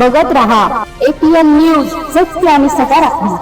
बघत राहा. APN news सत्य आणि सकारात्मक.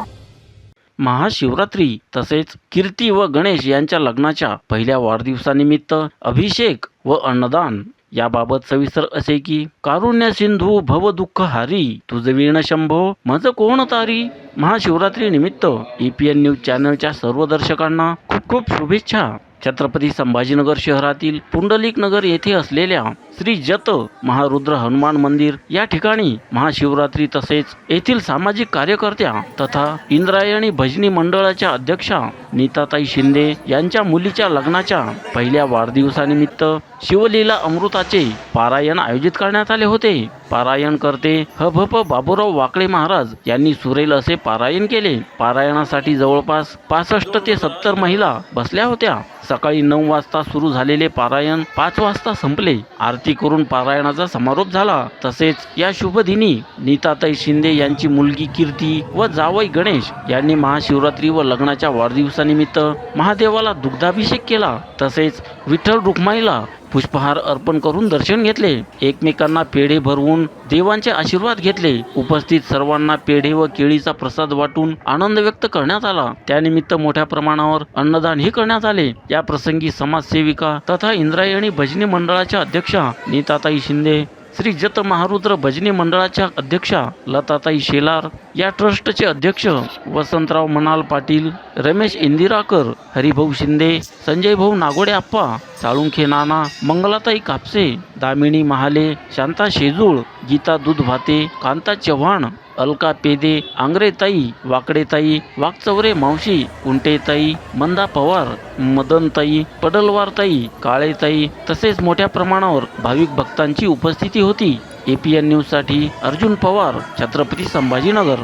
महाशिवरात्री तसेच कीर्ती व गणेश यांच्या लग्नाच्या पहिल्या वाढदिवसानिमित्त अभिषेक व अन्नदान. याबाबत सविस्तर असे की कारुण्य सिंधू भव दुःख हारी तुझ शंभो मज कोण तारी? महाशिवरात्री निमित्त एपीएन न्यूज चॅनलच्या सर्व दर्शकांना खूप खूप शुभेच्छा. छत्रपती संभाजीनगर शहरातील पुंडलिक नगर येथे असलेल्या श्री जत महारुद्र हनुमान मंदिर या ठिकाणी महाशिवरात्री तसेच येथील सामाजिक कार्यकर्त्या तथा इंद्रायणी भजनी मंडळाच्या अध्यक्षा नीताताई शिंदे यांच्या मुलीच्या लग्नाच्या पहिल्या वाढदिवसानिमित्त शिवलीला अमृताचे पारायण आयोजित करण्यात आले होते. पारायण करते हभप बाबूराव वाकळे महाराज यांनी सुरेल असे पारायण केले. पारायणासाठी जवळपास पासष्ट ते सत्तर महिला बसल्या होत्या. सकाळी नऊ वाजता सुरू झालेले पारायण पाच वाजता संपले. आरती करून पारायणाचा समारोप झाला. तसेच या शुभदिनी नीताताई शिंदे यांची मुलगी कीर्ती व जावई गणेश यांनी महाशिवरात्री व लग्नाच्या दिवसानिमित्त महादेवाला दुग्धाभिषेक केला. तसेच विठ्ठल रुक्माईला पुष्पहार अर्पण करून दर्शन घेतले. एकमेकांना पेढे भरवून देवांचे आशीर्वाद घेतले. उपस्थित सर्वांना पेढे व केळीचा प्रसाद वाटून आनंद व्यक्त करण्यात आला. त्यानिमित्त मोठ्या प्रमाणावर अन्नदानही करण्यात आले. या प्रसंगी समाजसेविका तथा इंद्रायणी भजनी मंडळाच्या अध्यक्षा नीताताई शिंदे श्री जत महारुद्र भजनी मंडळाच्या अध्यक्षा लताताई शेलार या ट्रस्टचे अध्यक्ष वसंतराव मनाल पाटील रमेश इंदिराकर हरिभाऊ शिंदे संजय भाऊ नागोडे आप्पा साळुंखे नाना मंगलाताई कापसे दामिनी महाले शांता शेजूळ गीता दूधभाते कांता चव्हाण अलका पेदे आंग्रेताई वाकडेताई वाकचौरे मावशी उंटेताई मंदा पवार मदनताई पडलवारताई काळेताई तसेच मोठ्या प्रमाणावर भाविक भक्तांची उपस्थिती होती. एपीएन न्यूजसाठी अर्जुन पवार छत्रपती संभाजीनगर.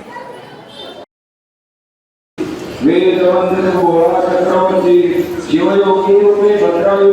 शिवयोगी रूपे भद्रायु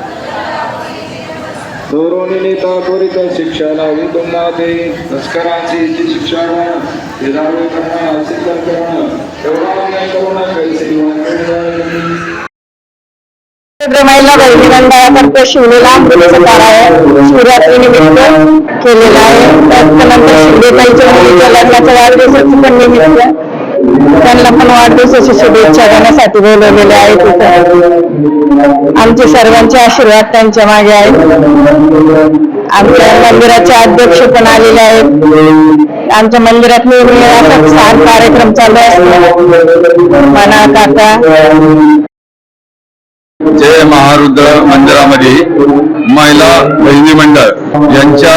नेता त्वरित शिक्षण विदुनाते तस्करांची जी शिक्षण हे जावे करणं असे तर करणं एवढा अन्याय करू नका कैसे वाकडी महिला बहिणी मंडळातर्फे शिवलेला अमृताचं पारायण शिवरात्री निमित्त केलेला आहे. त्यानंतर शिवदेताईच्या मुलीच्या लग्नाच्या वाढदिवसाचं पण निमित्त. त्यांना पण वाढदिवसाची शुभेच्छा देण्यासाठी बोलवलेले आहेत आमचे सर्वांचे आशीर्वाद त्यांच्या मागे आहेत. आमच्या मंदिराचे अध्यक्ष पण आलेले आहेत. आमच्या मंदिरात नेहमी छान कार्यक्रम चालू असतो. मना काका. जय महारुद्र मंदिरामध्ये महिला बहिणी मंडळ यांच्या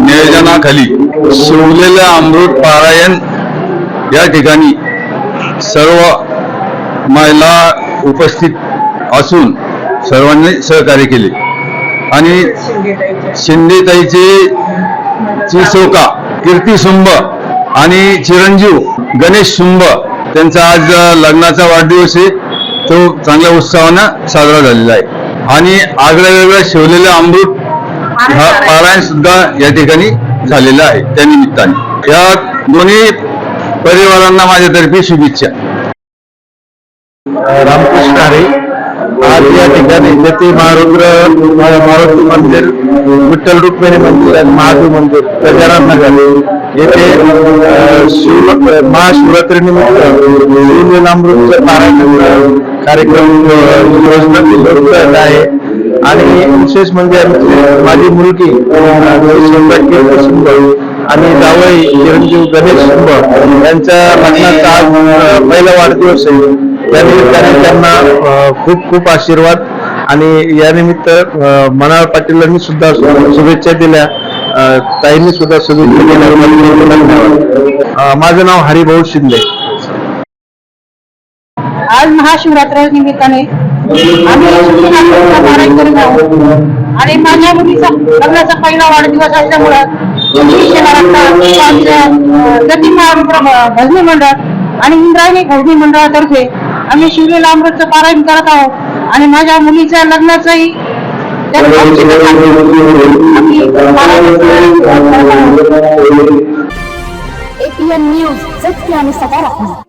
नियोजनाखाली शिवलेलं अमृत पारायण या ठिकाणी सर्व महिला उपस्थित असून सर्वांनी सहकार्य केले. आणि शिंदेताईची ची कीर्ती सुंब आणि चिरंजीव गणेश शुंभ त्यांचा आज लग्नाचा वाढदिवस आहे. तो चांगल्या उत्साहानं साजरा झालेला आहे. आणि आगळ्या वेगळ्या शिवलेलं अमृत हा पारायण सुद्धा या ठिकाणी झालेला आहे. त्या निमित्ताने. या दोन्ही परिवारांना माझ्यातर्फे शुभेच्छा. रामकृष्ण हरे आज या ठिकाणी जती महारुद्र मारुती मंदिर विठ्ठल रुक्मिणी मंदिर आणि महादेव मंदिर गजानन नगर येथे शिव महाशिवरात्री निमित्त शिवलीलामृतचं पारायण कार्यक्रम अं, योजना आहे. आणि विशेष म्हणजे माझी मुलगी आणि जावई चिरंजीव गणेश सुंब यांच्या लग्नाचा आज पहिला वाढदिवस आहे. त्यानिमित्ताने त्यांना खूप खूप आशीर्वाद. आणि यानिमित्त मनाळ पाटीलांनी सुद्धा शुभेच्छा दिल्या. ताईंनी सुद्धा शुभेच्छा दिल्या. माझं नाव हरिभाऊ शिंदे. आज महाशिवरात्र निमित्ताने आम्ही आणि माझ्या मुलीचा लग्नाचा पहिला वाढदिवस असल्यामुळं भजनी मंडळ आणि इंद्रायणी भजनी मंडळातर्फे आम्ही शिवलेला अमृतचं पारायण करत आहोत. आणि माझ्या मुलीच्या लग्नाचंही एपीएन न्यूज सत्य आणि सकारात्मक.